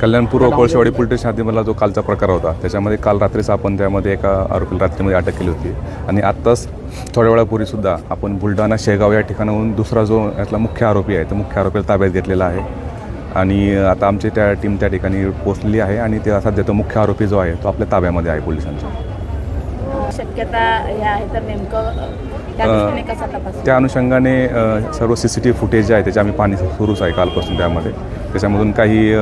कल्याणपूर्व Kolshewadi police station हद्दीमधला जो कालचा प्रकार होता त्याच्यामध्ये काल रात्रीच आपण त्यामध्ये एका आरोपीला रात्रीमध्ये अटक केली होती. आणि आत्ताच थोड्या वेळापूर्वीसुद्धा आपण बुलढाणा शेगाव या ठिकाणाहून दुसरा जो यातला मुख्य आरोपी आहे तो मुख्य आरोपीला ताब्यात घेतलेला आहे. आणि आता आमची त्या टीम त्या ठिकाणी पोचलेली आहे आणि ते सध्या तो मुख्य आरोपी जो आहे तो आपल्या ताब्यामध्ये आहे पोलिसांच्या. शक्यता आहे तर नेमकं अ, त्या दृष्टीने कसा तपास? त्या अनुषंगाने सर्व C C T V footage जे आहे त्याचे आम्ही पाहणी सुरूच आहे कालपासून त्यामध्ये. त्याच्यामधून काही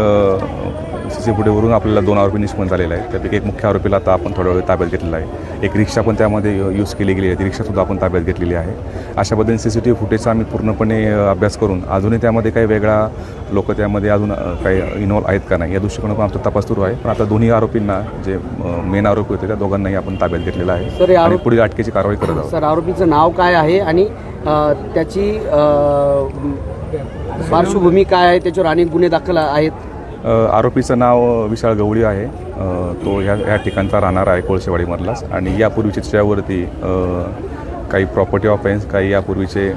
सी सी फुटेजवरून आपल्याला दोन आरोपी निष्पन्न झालेले आहेत. त्यापैकी एक मुख्य आरोपीला आता आपण थोड्या वेळ ताब्यात घेतलेला आहे. एक रिक्षा पण त्यामध्ये यूज केली गेली आहे. ती रिक्षासुद्धा आपण ताब्यात घेतलेली आहे. अशा पद्धतीने सी सी टी व्ही फुटेजचा आम्ही पूर्णपणे अभ्यास करून अजूनही त्यामध्ये काही वेगळा लोक त्यामध्ये अजून काही इन्व्हॉल्व आहेत का नाही या दृष्टिकोनातून आमचा तपास सुरू आहे. पण आता दोन्ही आरोपींना जे मेन आरोपी होते त्या दोघांनाही आपण ताब्यात घेतलेला आहे. सर, आणि पुढील अटकेची कारवाई करत आहोत. सर आरोपीचं नाव काय आहे आणि त्याची पार्श्वभूमी काय आहे? त्याच्यावर अनेक गुन्हे दाखल आहेत. आरोपीचं नाव विशाळ गवळी आहे. तो ह्या ह्या ठिकाणचा राहणार आहे कोळशेवाडीमधलाच. आणि यापूर्वीच्या त्याच्यावरती काही प्रॉपर्टी ऑफेन्स काही यापूर्वीचे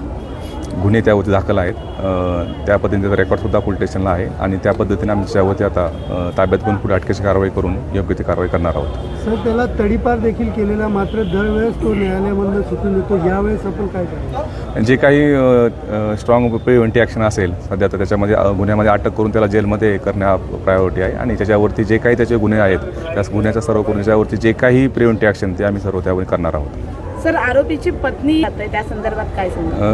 गुन्हे त्यावरती दाखल आहेत. त्या पद्धतीने त्याचा रेकॉर्डसुद्धा पोलीस स्टेशनला आहे आणि त्या पद्धतीने आम्ही त्याच्यावरती आता ताब्यात घेऊन पुढे अटकेची कारवाई करून योग्य ती कारवाई करणार आहोत. सर त्याला तडीपार देखील केलेला मात्र दरवेळेस तो न्यायालयामधनं सुटून येतो. यावेळेस आपण काय करायचं जे काही स्ट्रॉंग प्रिव्हेंटिव्ह ॲक्शन असेल सध्या तर त्याच्यामध्ये गुन्ह्यामध्ये अटक करून त्याला जेलमध्ये करणे हा प्रायोरिटी आहे आणि त्याच्यावरती जे काही त्याचे गुन्हे आहेत त्या गुन्ह्याचा सर्व करून त्याच्यावरती जे काही प्रिव्हेंटिव्ह ॲक्शन ते आम्ही सर्व त्यावर करणार आहोत. सर आरोपीची पत्नी आहे त्या संदर्भात काय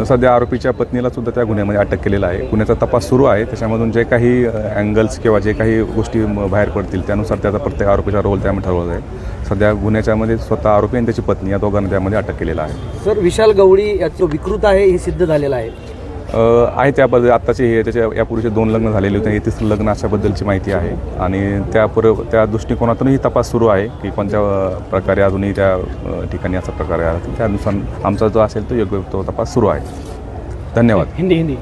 सध्या आरोपीच्या पत्नीला सुद्धा त्या गुन्ह्यामध्ये अटक केलेला आहे. गुन्ह्याचा तपास सुरू आहे. त्याच्यामधून जे काही अँगल्स किंवा जे काही गोष्टी बाहेर पडतील त्यानुसार त्याचा प्रत्येक आरोपीचा रोल त्यामध्ये ठरवला आहे सध्या गुन्ह्याच्यामध्ये स्वतः आरोपी आणि त्याची पत्नी या दोघांना त्यामध्ये अटक केलेला आहे. सर विशाल गवळी याचं विकृत आहे हे सिद्ध झालेलं आहे. आहे त्याबद्दल आत्ताचे हे त्याच्या यापूर्वीचे दोन लग्न झालेले होते हे तिसरं लग्न अशाबद्दलची माहिती आहे. आणि त्या पुर त्या दृष्टिकोनातूनही तपास सुरू आहे की कोणत्या प्रकारे अजूनही त्या ठिकाणी असा प्रकारे आहे. त्यानुसार आमचा जो असेल तो योग्य तो तपास सुरू आहे. धन्यवाद. हिंदी हिंदी.